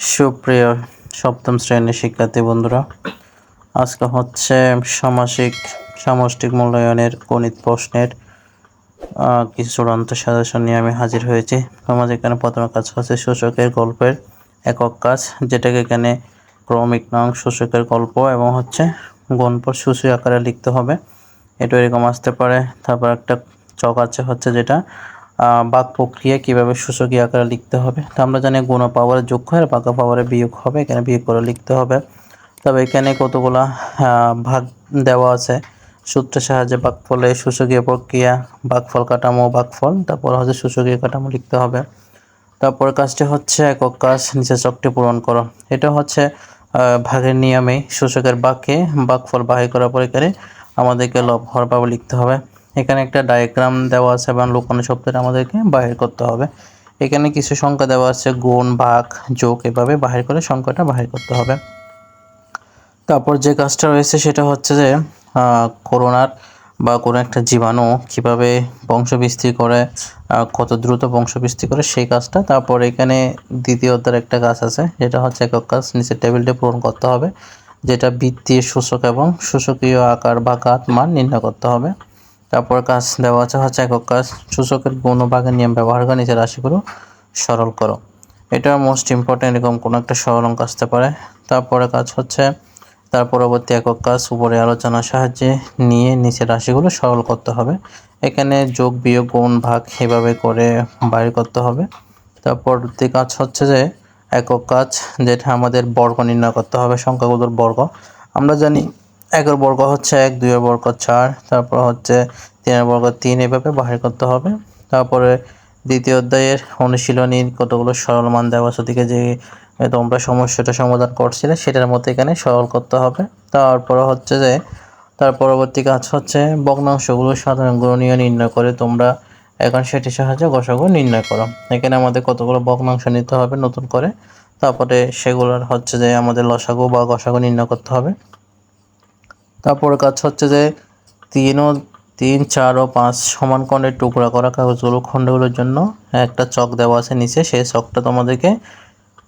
সুপ্রিয় সপ্তম শ্রেণির শিক্ষার্থী বন্ধুরা, আজকে হচ্ছে সামাসিক সামষ্টিক মূল্যায়নের গণিত প্রশ্নের কিছু চূড়ান্ত সাজেশন নিয়ে আমি হাজির হয়েছি। আমাদের এখানে প্রথম কাজ হচ্ছে সূচকের গল্পের একক কাজ, যেটাকে এখানে ক্রমিক নং সূচকের গল্প এবং হচ্ছে গণপর সূচি আকারে লিখতে হবে। এটা এরকম আসতে পারে। তারপর একটা চক আছে হচ্ছে যেটা বাক প্রক্রিয়া কীভাবে সূচকীয় আকারে লিখতে হবে? তো আমরা জানি গুণ পাওয়ারে যোগ হয় আর বাঁকা পাওয়ারে বিয়োগ হবে, এখানে বিয়োগ করে লিখতে হবে। তবে এখানে কতগুলা ভাগ দেওয়া আছে? সূত্রের সাহায্যে বাকফলে সূচকীয় প্রক্রিয়া, বাকফল কাঠামো, বাকফল, তারপর হচ্ছে সূচকীয় কাঠামো লিখতে হবে। তারপর কাজটি হচ্ছে একক কাজ, নিচে চকটি পূরণ করো। এটা হচ্ছে ভাগের নিয়মে সূচকের বাক্যে বাকফল বাহির করার পর আমাদেরকে লব হর পাবে লিখতে হবে। এখানে একটা ডায়াগ্রাম দেওয়া আছে এবং লুকানো শব্দটা আমাদেরকে বাহির করতে হবে। এখানে কিছু সংখ্যা দেওয়া আছে, গুণ, ভাগ, যোগ এভাবে বাহির করে সংখ্যাটা বাহির করতে হবে। তারপর যে কাজটা রয়েছে সেটা হচ্ছে যে করোনার বা কোনো একটা জীবাণু কীভাবে বংশবৃদ্ধি করে কত দ্রুত বংশবৃদ্ধি করে সেই কাজটা। তারপর এখানে দ্বিতীয় অধ্যায়ের একটা কাজ আছে, যেটা হচ্ছে একক কাজ নিচে টেবিলটা পূরণ করতে হবে, যেটা বৃত্তীয় সূচক এবং সূচকীয় আকার বা কাত মান নির্ণয় করতে হবে। তারপর কাজ দেওয়া আছে, হচ্ছে একক কাজ। সূচকের গুণ ভাগের নিয়ম ব্যবহার করে নিচে রাশিগুলো সরল করো। এটা মোস্ট ইম্পর্টেন্ট এরকম কোনো একটা সরল অঙ্ক আসতে পারে। তারপরে কাজ হচ্ছে, তার পরবর্তী একক কাজ, উপরে আলোচনার সাহায্যে নিয়ে নিচের রাশিগুলো সরল করতে হবে। এখানে যোগ, বিয়োগ, গুণ, ভাগ এভাবে করে বাইর করতে হবে। তার পরবর্তী কাজ হচ্ছে যে, একক কাজ, যেটা আমাদের বর্গ নির্ণয় করতে হবে, সংখ্যাগুলোর বর্গ। আমরা জানি একের বর্গ হচ্ছে এক, দুইয়ের বর্গ চার, তারপর হচ্ছে তিনের বর্গ তিন, এভাবে বাহির করতে হবে। তারপরে দ্বিতীয় অধ্যায়ের অনুশীলনীর কতগুলো সরল মান দেওয়া ওদিকে যে তোমরা সমস্যাটা সমাধান করছিলে, সেটার মধ্যে এখানে সরল করতে হবে। তারপরে হচ্ছে যে, তার পরবর্তী কাজ হচ্ছে ভগ্নাংশগুলো সাধারণ গুণনীয় নির্ণয় করে তোমরা এখন সেটির সাহায্যে গসাগু নির্ণয় করো। এখানে আমাদের কতগুলো ভগ্নাংশ নিতে হবে নতুন করে। তারপরে সেগুলোর হচ্ছে যে আমাদের লসাগু বা গসাগু নির্ণয় করতে হবে। তারপর কাজ হচ্ছে যে তিন ও তিন চার ও পাঁচ সমান খণ্ডের টুকরা করা কাগজগুলো খণ্ডগুলোর জন্য একটা চক দেওয়া আছে নিচে। সেই চকটা তোমাদেরকে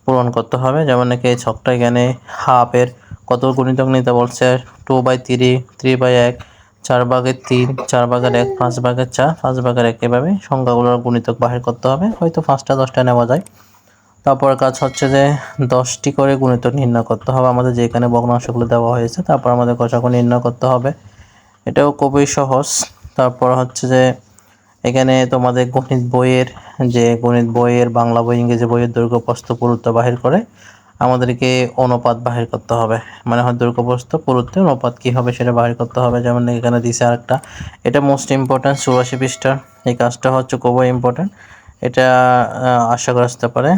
পূরণ করতে হবে। যেমন নাকি এই ছকটা এখানে হাফের কত গুণিতক নিতে বলছে? Two by three three by এক, চার ভাগের তিন, চার ভাগের এক, পাঁচ ভাগের চার, পাঁচ ভাগের এক। এভাবে সংখ্যাগুলোর গুণিতক বাহির করতে হবে। হয়তো পাঁচটা, দশটা নেওয়া যায়। তারপর কাজ হচ্ছে যে দশটি করে গুণিতক নির্ণয় করতে হবে। আমাদের যেখানে ভগ্নাংশগুলো দেওয়া হয়েছে, তারপর আমাদের কষাকু নির্ণয় করতে হবে। এটাও খুবই সহজ। তারপর হচ্ছে যে এখানে তোমাদের গণিত বইয়ের যে গণিত বইয়ের, বাংলা বই, ইংরেজি বইয়ের দৈর্ঘ্য, প্রস্থ, পুরুত্ব বাহির করে আমাদেরকে অনুপাত বাহির করতে হবে। মানে হয় দৈর্ঘ্য, প্রস্থ, পুরুত্বে, অনুপাত কী হবে সেটা বাহির করতে হবে। যেমন এখানে দিছে আরেকটা। এটা মোস্ট ইম্পর্ট্যান্ট চুরাশি পৃষ্ঠা। এই কাজটা হচ্ছে খুবই ইম্পর্ট্যান্ট এটা আশা করা আসতে পারে।